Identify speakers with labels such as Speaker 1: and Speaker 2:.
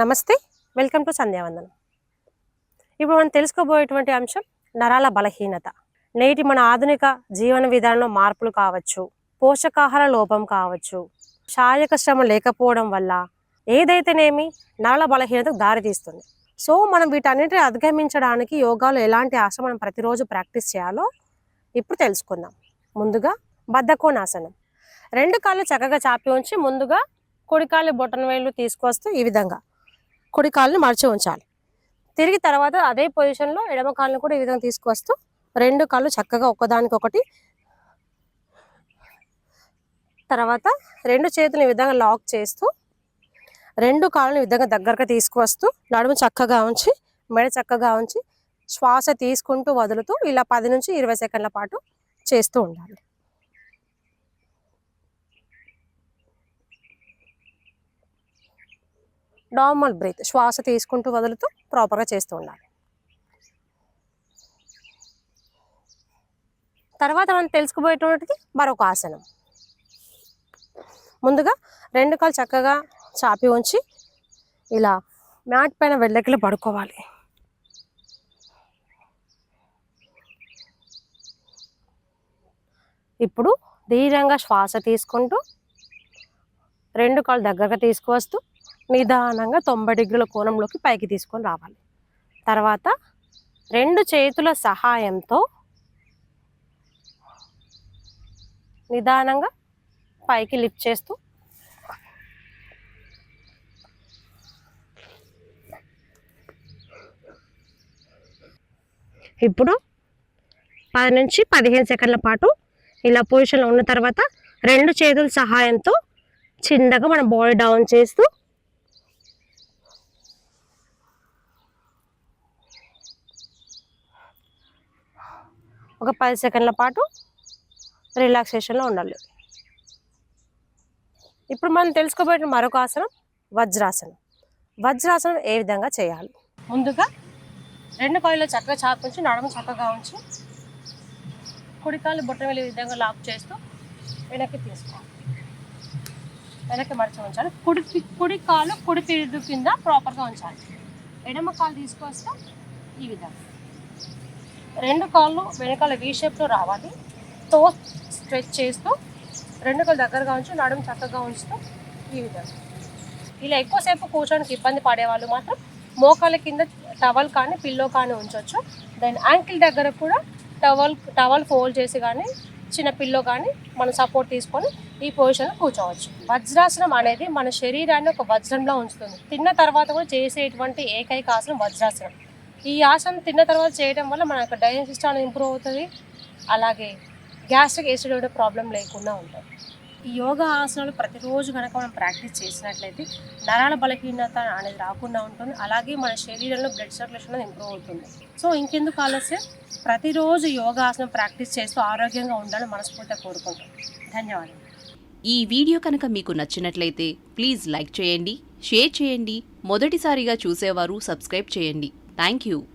Speaker 1: నమస్తే welcome to సంధ్యావందనం. ఇప్పుడు మనం తెలుసుకోబోయేటువంటి అంశం నరాల బలహీనత. నేటి మన ఆధునిక జీవన విధానంలో మార్పులు కావచ్చు పోషకాహార లోపం కావచ్చు శారీరక శ్రమ లేకపోవడం వల్ల ఏదైతేనేమి నరాల బలహీనతకు దారితీస్తుంది. సో మనం వీటన్నిటిని అధిగమించడానికి యోగాలో ఎలాంటి ఆసనం మనం ప్రతిరోజు ప్రాక్టీస్ చేయాలో ఇప్పుడు తెలుసుకుందాం. ముందుగా బద్ధకోనాసనం. రెండు కాళ్ళు చక్కగా చాపి ఉంచి ముందుగా కుడికాళ్ళు బొటన వేళ్ళు తీసుకొస్తూ ఈ విధంగా కుడి కాళ్ళని మడిచి ఉంచాలి. తిరిగి తర్వాత అదే పొజిషన్లో ఎడమ కాళ్ళని కూడా ఈ విధంగా తీసుకువస్తూ రెండు కాళ్ళు చక్కగా ఒకదానికొకటి తర్వాత రెండు చేతులు ఈ విధంగా లాక్ చేస్తూ రెండు కాళ్ళని విధంగా దగ్గరగా తీసుకువస్తూ నడుము చక్కగా ఉంచి మెడ చక్కగా ఉంచి శ్వాస తీసుకుంటూ వదులుతూ ఇలా పది నుంచి ఇరవై సెకండ్ల పాటు చేస్తూ ఉండాలి. నార్మల్ బ్రీత్ శ్వాస తీసుకుంటూ వదులుతూ ప్రాపర్గా చేస్తూ ఉండాలి. తర్వాత మనం తెలుసుకుపోయేటువంటిది మరొక ఆసనం. ముందుగా రెండు కాళ్ళు చక్కగా చాపి ఉంచి ఇలా మ్యాట్ పైన వెళ్ళకిలు పడుకోవాలి. ఇప్పుడు ధీరంగా శ్వాస తీసుకుంటూ రెండు కాళ్ళు దగ్గరగా తీసుకువస్తూ నిదానంగా తొంభై డిగ్రీల కోణంలోకి పైకి తీసుకొని రావాలి. తర్వాత రెండు చేతుల సహాయంతో నిదానంగా పైకి లిఫ్ట్ చేస్తూ ఇప్పుడు పది నుంచి పదిహేను సెకండ్ల పాటు ఇలా పొజిషన్లో ఉన్న తర్వాత రెండు చేతుల సహాయంతో చిన్నగా మన బాడీ డౌన్ చేస్తూ ఒక పది సెకండ్ల పాటు రిలాక్సేషన్లో ఉండాలి. ఇప్పుడు మనం తెలుసుకోబోయే మరొక ఆసనం వజ్రాసనం. వజ్రాసనం ఏ విధంగా చేయాలి? ముందుగా రెండు కాళ్ళు చక్కగా చాపించి నడము చక్కగా ఉంచి కుడికాలు బుట్ట వెళ్ళే విధంగా లాక్ చేస్తూ వెనక్కి తీసుకోవాలి. వెనక్కి మడిచి ఉంచాలి. కుడి కుడి కాలు కుడి పిరుదు కింద ప్రాపర్గా ఉంచాలి. ఎడమ కాలు తీసుకొస్తే ఈ విధంగా. రెండు కాళ్ళు వెనకాల వీ షేప్లో రావాలి. తో స్ట్రెచ్ చేస్తూ రెండు కాళ్ళు దగ్గరగా ఉంచి నడుము చక్కగా ఉంచుతూ ఈ విధంగా. ఇలా ఎక్కువసేపు కూర్చోడానికి ఇబ్బంది పడేవాళ్ళు మాత్రం మోకాల కింద టవల్ కానీ పిల్లో కానీ ఉంచవచ్చు దెన్ యాంకిల్ దగ్గర కూడా టవల్ టవల్ ఫోల్డ్ చేసి కానీ చిన్న పిల్లో కానీ మనం సపోర్ట్ తీసుకొని ఈ పొజిషన్లో కూర్చోవచ్చు. వజ్రాసనం అనేది మన శరీరాన్ని ఒక వజ్రంలో ఉంచుతుంది. తిన్న తర్వాత కూడా చేసేటువంటి ఏకైక ఆసనం వజ్రాసనం. ఈ ఆసనం తిన్న తర్వాత చేయడం వల్ల మన యొక్క డైజెషన్ సిస్టమ్ ఇంప్రూవ్ అవుతుంది. అలాగే గ్యాస్ట్రిక్ యాసిడ్ ప్రాబ్లం లేకుండా ఉంటుంది. ఈ యోగా ఆసనాలు ప్రతిరోజు కనుక మనం ప్రాక్టీస్ చేసినట్లయితే నరాల బలహీనత అనేది రాకుండా ఉంటుంది. అలాగే మన శరీరంలో బ్లడ్ సర్క్యులేషన్ అనేది ఇంప్రూవ్ అవుతుంది. సో ఇంకెందుకు ఆలస్యం? ప్రతిరోజు యోగా ఆసనం ప్రాక్టీస్ చేస్తూ ఆరోగ్యంగా ఉండాలని మనస్ఫూర్తిగా కోరుకుంటాం ధన్యవాదాలు.
Speaker 2: ఈ వీడియో కనుక మీకు నచ్చినట్లయితే ప్లీజ్ లైక్ చేయండి షేర్ చేయండి మొదటిసారిగా చూసేవారు సబ్స్క్రైబ్ చేయండి. Thank you.